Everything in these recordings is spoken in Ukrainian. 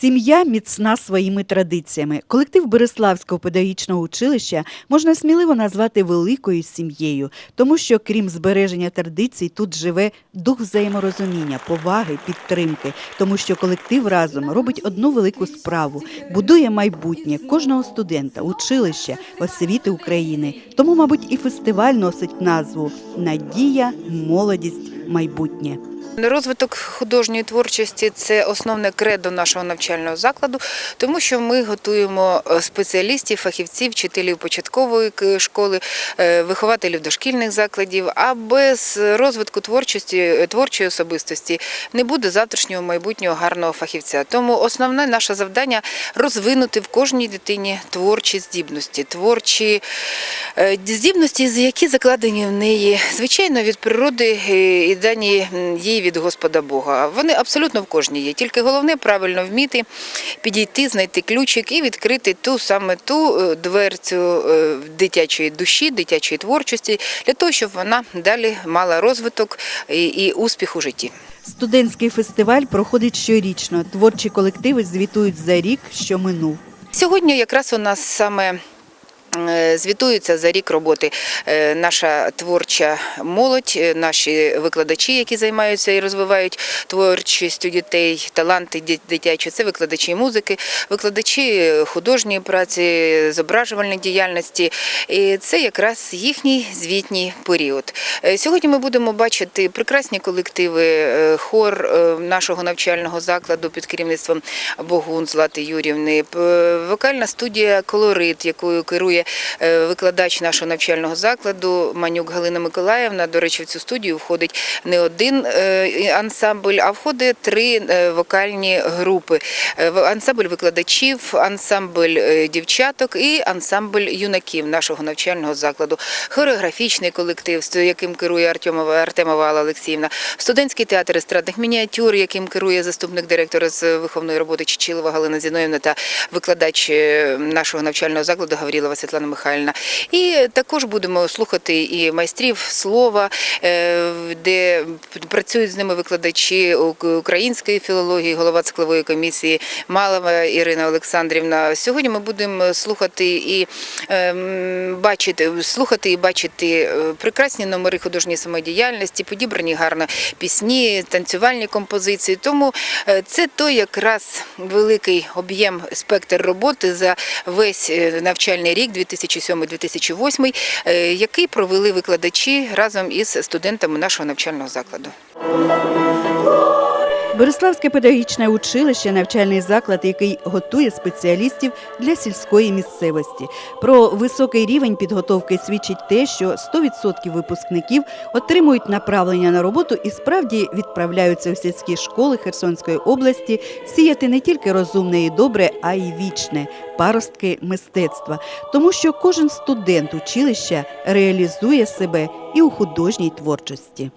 Сім'я міцна своїми традиціями. Колектив Береславського педагогічного училища можна сміливо назвати великою сім'єю, тому що, крім збереження традицій, тут живе дух взаєморозуміння, поваги, підтримки, тому що колектив разом робить одну велику справу, будує майбутнє кожного студента, училища, освіти України. Тому, мабуть, і фестиваль носить назву Надія, молодість, майбутнє. Розвиток художньої творчості це основне кредо нашого навчального закладу, тому що ми готуємо е, спеціалістів, фахівців, вчителів початкової школи, е, вихователів дошкільних закладів. А без розвитку творчості, е, творчої особистості не буде завтрашнього майбутнього гарного фахівця. Тому основне наше завдання розвинути в кожній дитині творчі здібності, творчі здібності, які закладені в неї, звичайно, від природи і дані їй від Господа Бога. Вони абсолютно в кожній є. Тільки головне правильно вміти підійти, знайти ключик і відкрити ту саме ту е, дверцю е, дитячої душі, дитячої творчості, для того, щоб вона далі мала розвиток і, і успіх у житті. Студентський фестиваль проходить щорічно. Творчі колективи звітують за рік, що минув. Сьогодні якраз у нас саме. Е, Звітується за рік роботи е, наша творча молодь, е, наші викладачі, які займаються і розвивають творчість у дітей, таланти дит- дитячі. Це викладачі музики, викладачі художньої праці, зображувальної діяльності. І це якраз їхній звітній період. Сьогодні ми будемо бачити прекрасні колективи, хор нашого навчального закладу під керівництвом Богун Злати Юрівни, вокальна студія Колорит, якою керує викладач нашого навчального закладу Манюк Галина Миколаївна. До речі, в цю студію входить не один е, ансамбль, а входить три е, вокальні групи: Е, ансамбль викладачів, ансамбль е, дівчаток і ансамбль юнаків нашого навчального закладу, хореографічний колектив, яким керує Артемова Артемова Алла Олексіївна, студентський театр естрадних мініатюр, яким керує заступник директора з виховної роботи Чечилова Галина Зіноївна та викладач е, нашого навчального закладу Гаврілова Світлана Михайлівна. І також будемо слухати і майстрів слова, е, де працюють з ними викладачі української філології, голова циклової комісії Малова Ірина Олександрівна. Сьогодні ми будемо слухати і ем, бачити, слухати і бачити е, прекрасні номери художньої самодіяльності, підібрані гарно пісні, танцювальні композиції. Тому е, це той якраз великий об'єм спектр роботи за весь навчальний рік 2007-2008, е, який провели викладачі разом із студентами нашого навчального закладу. Береславське педагогічне училище навчальний заклад, який готує спеціалістів для сільської місцевості. Про високий рівень підготовки свідчить те, що 100% випускників отримують направлення на роботу і справді відправляються у сільські школи Херсонської області сіяти не тільки розумне і добре, а й вічне паростки мистецтва, тому що кожен студент училища реалізує себе і у художній творчості.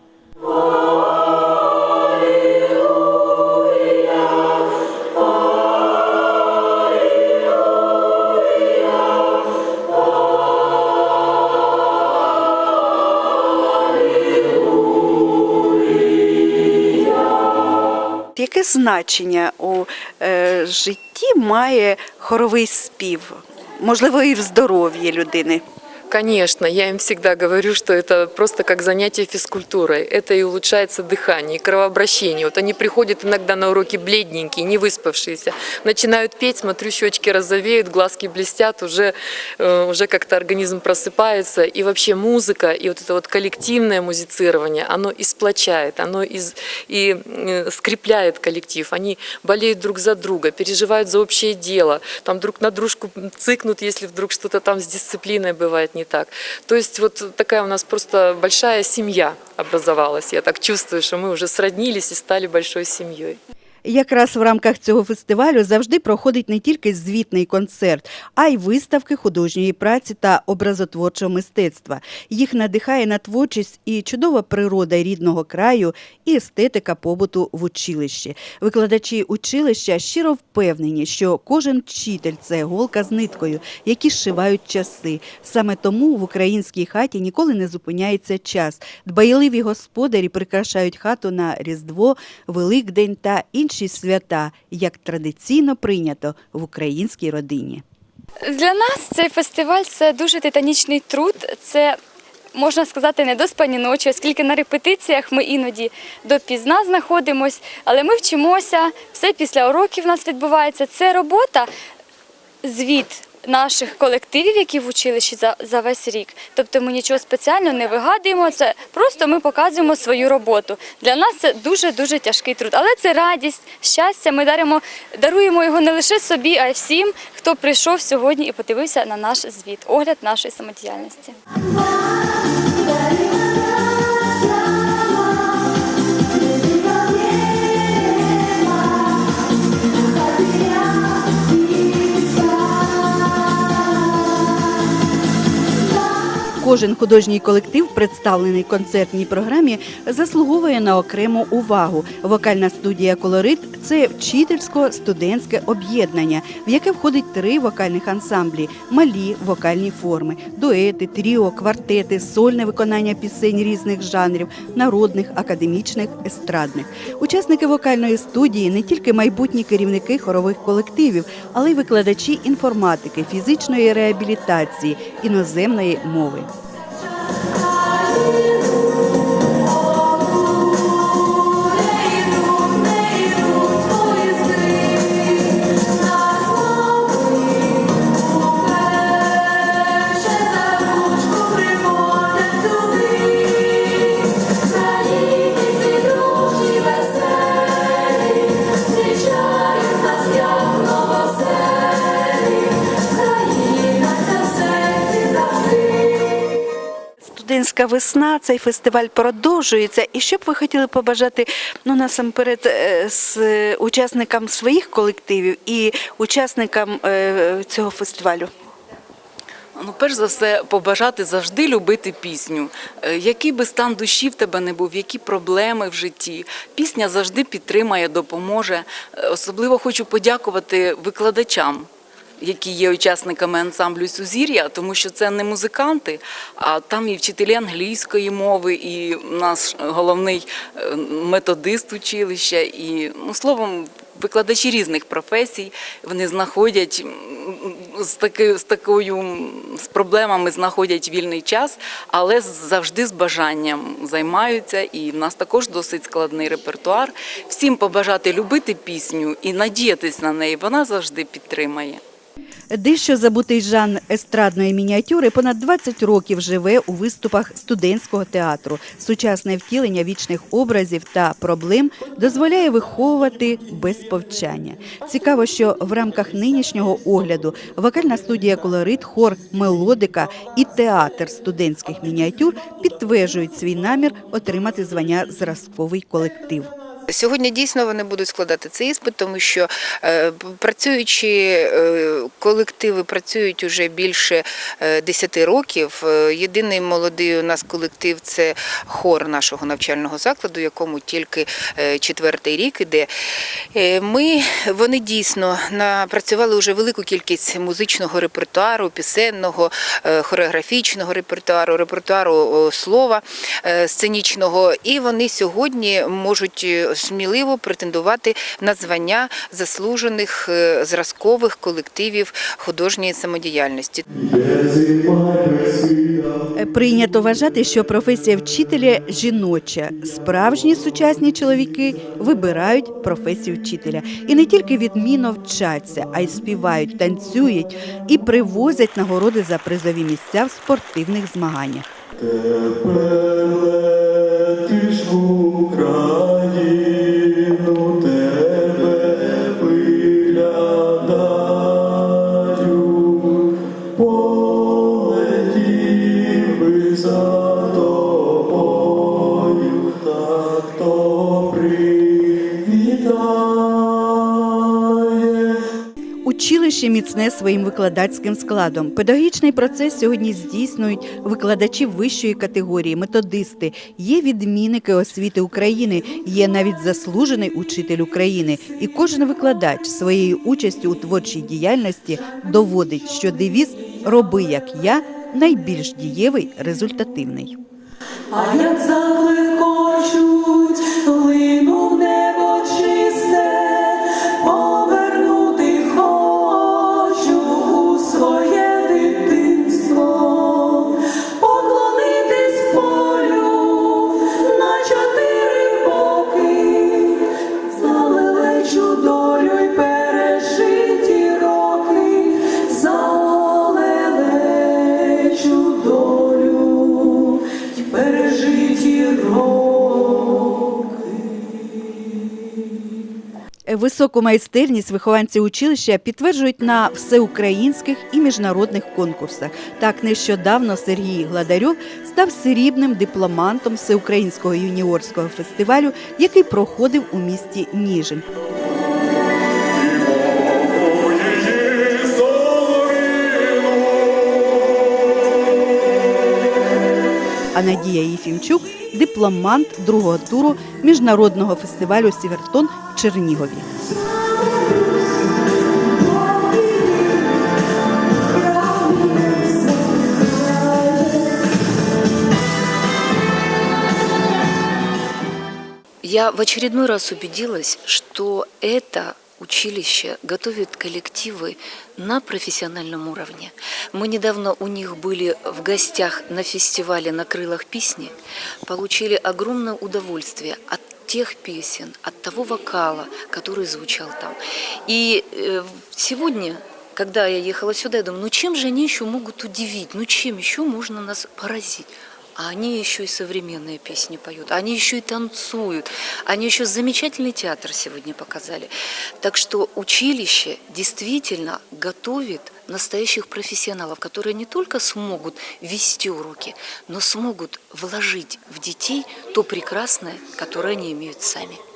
Яке значення у е, житті має хоровий спів? Можливо, і в здоров'ї людини. Конечно, я им всегда говорю, что это просто как занятие физкультурой. Это и улучшается дыхание, и кровообращение. Вот они приходят иногда на уроки бледненькие, не выспавшиеся, начинают петь, смотрю, щечки розовеют, глазки блестят, уже, э, уже как-то организм просыпается. И вообще музыка, и вот это вот коллективное музицирование, оно и сплочает, оно из, и э, скрепляет коллектив. Они болеют друг за друга, переживают за общее дело, там друг на дружку цыкнут, если вдруг что-то там с дисциплиной бывает не так. То есть вот такая у нас просто большая семья образовалась. Я так чувствую, что мы уже сроднились и стали большой семьей. Якраз в рамках цього фестивалю завжди проходить не тільки звітний концерт, а й виставки художньої праці та образотворчого мистецтва. Їх надихає на творчість і чудова природа рідного краю, і естетика побуту в училищі. Викладачі училища щиро впевнені, що кожен вчитель це голка з ниткою, які зшивають часи. Саме тому в українській хаті ніколи не зупиняється час. Дбайливі господарі прикрашають хату на Різдво, Великдень та інші інші свята, як традиційно прийнято в українській родині. Для нас цей фестиваль це дуже титанічний труд. Це можна сказати недоспані ночі, оскільки на репетиціях ми іноді допізна знаходимось, але ми вчимося. Все після уроків у нас відбувається. Це робота, звіт наших колективів, які в училищі за, за весь рік. Тобто ми нічого спеціально не вигадуємо. Це просто ми показуємо свою роботу. Для нас це дуже дуже тяжкий труд, але це радість, щастя. Ми даримо, даруємо його не лише собі, а й всім, хто прийшов сьогодні і подивився на наш звіт, огляд нашої самодіяльності. Кожен художній колектив, представлений концертній програмі, заслуговує на окрему увагу. Вокальна студія Колорит це вчительсько-студентське об'єднання, в яке входить три вокальних ансамблі: малі вокальні форми, дуети, тріо, квартети, сольне виконання пісень різних жанрів, народних, академічних, естрадних. Учасники вокальної студії не тільки майбутні керівники хорових колективів, але й викладачі інформатики, фізичної реабілітації, іноземної мови. Студентська весна, цей фестиваль продовжується. І що б ви хотіли побажати ну, насамперед е, з учасникам своїх колективів і учасникам е, цього фестивалю? Ну, перш за все, побажати завжди любити пісню. Е, Який би стан душі в тебе не був, які проблеми в житті. Пісня завжди підтримає, допоможе. Особливо хочу подякувати викладачам. Які є учасниками ансамблю Сузір'я, тому що це не музиканти, а там і вчителі англійської мови, і наш головний е, методист училища, і ну словом, викладачі різних професій. Вони знаходять з таки, з такою з проблемами знаходять вільний час, але завжди з бажанням займаються. І в нас також досить складний репертуар. Всім побажати любити пісню і надіятись на неї. Вона завжди підтримає. Дещо забутий жанр естрадної мініатюри понад 20 років живе у виступах студентського театру. Сучасне втілення вічних образів та проблем дозволяє виховувати без повчання. Цікаво, що в рамках нинішнього огляду вокальна студія Колорит, хор Мелодика і театр студентських мініатюр підтверджують свій намір отримати звання зразковий колектив. Сьогодні дійсно вони будуть складати цей іспит, тому що е, працюючи е, колективи працюють уже більше е, 10 років. Е, Єдиний молодий у нас колектив це хор нашого навчального закладу, якому тільки четвертий рік іде. Ми вони дійсно напрацювали вже велику кількість музичного репертуару, пісенного, хореографічного репертуару, репертуару слова сценічного, і вони сьогодні можуть сміливо претендувати на звання заслужених е, зразкових колективів художньої самодіяльності. Прийнято вважати, що професія вчителя жіноча. Справжні сучасні чоловіки вибирають професію вчителя і не тільки відмінно вчаться, а й співають, танцюють і привозять нагороди за призові місця в спортивних змаганнях. Летиш в Україну, Міцне своїм викладацьким складом. Педагогічний процес сьогодні здійснюють викладачі вищої категорії, методисти. Є відмінники освіти України, є навіть заслужений учитель України. І кожен викладач своєю участю у творчій діяльності доводить, що девіз Роби як я найбільш дієвий, результативний. А як закликочуть, лину Високу майстерність вихованці училища підтверджують на всеукраїнських і міжнародних конкурсах. Так нещодавно Сергій Гладарьов став срібним дипломантом всеукраїнського юніорського фестивалю, який проходив у місті Ніжин. А Надія Єфімчук дипломант другого туру міжнародного фестивалю Сівертон Чернігові. Я в очередной раз убедилась, что это училище готовит коллективы на профессиональном уровне. Мы недавно у них были в гостях на фестивале «На крылах песни», получили огромное удовольствие от тех песен, от того вокала, который звучал там. И э, сегодня когда я ехала сюда, я думаю, ну чем же они еще могут удивить, ну чем еще можно нас поразить? А они еще и современные песни поют, они еще и танцуют, они еще замечательный театр сегодня показали. Так что училище действительно готовит настоящих профессионалов, которые не только смогут вести уроки, но смогут вложить в детей то прекрасное, которое они имеют сами.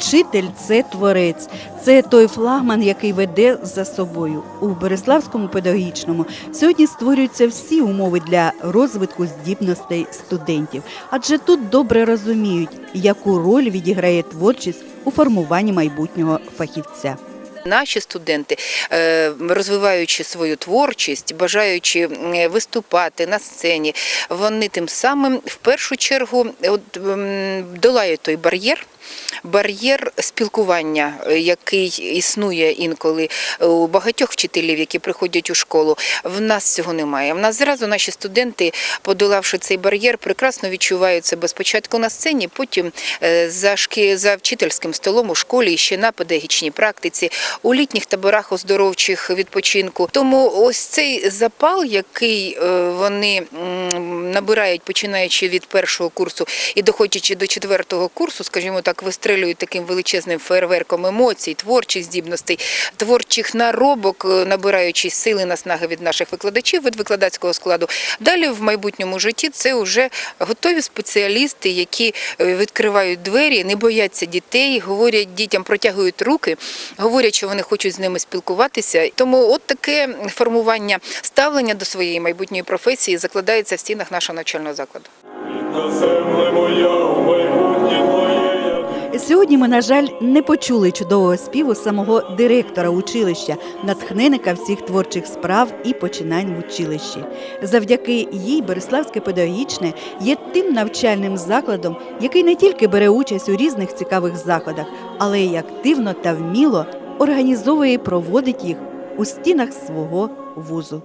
Вчитель це творець, це той флагман, який веде за собою. У Береславському педагогічному сьогодні створюються всі умови для розвитку здібностей студентів, адже тут добре розуміють, яку роль відіграє творчість у формуванні майбутнього фахівця. Наші студенти, е, розвиваючи свою творчість, бажаючи виступати на сцені, вони тим самим в першу чергу долають той бар'єр. Бар'єр спілкування, е, який існує інколи у багатьох вчителів, які приходять у школу. В нас цього немає. В нас зразу наші студенти, подолавши цей бар'єр, прекрасно відчувають себе спочатку на сцені, потім е, за шки за вчительським столом у школі ще на педагогічній практиці, у літніх таборах оздоровчих відпочинку. Тому ось цей запал, який е, вони набирають, починаючи від першого курсу і доходячи до четвертого курсу, скажімо так, вистрелюють таким величезним фейерверком емоцій, творчих здібностей, творчих наробок, е, набираючи сили наснаги від наших викладачів, від викладацького складу. Далі в майбутньому житті це вже готові спеціалісти, які е, відкривають двері, не бояться дітей, говорять дітям, протягують руки, говорять, що вони хочуть з ними спілкуватися. Тому от таке формування ставлення до своєї майбутньої професії закладається в стінах нашого навчального закладу. На земле моя, у майбутнє. Сьогодні ми, на жаль, не почули чудового співу самого директора училища, натхненника всіх творчих справ і починань в училищі. Завдяки їй Береславське педагогічне є тим навчальним закладом, який не тільки бере участь у різних цікавих заходах, але й активно та вміло організовує і проводить їх у стінах свого вузу.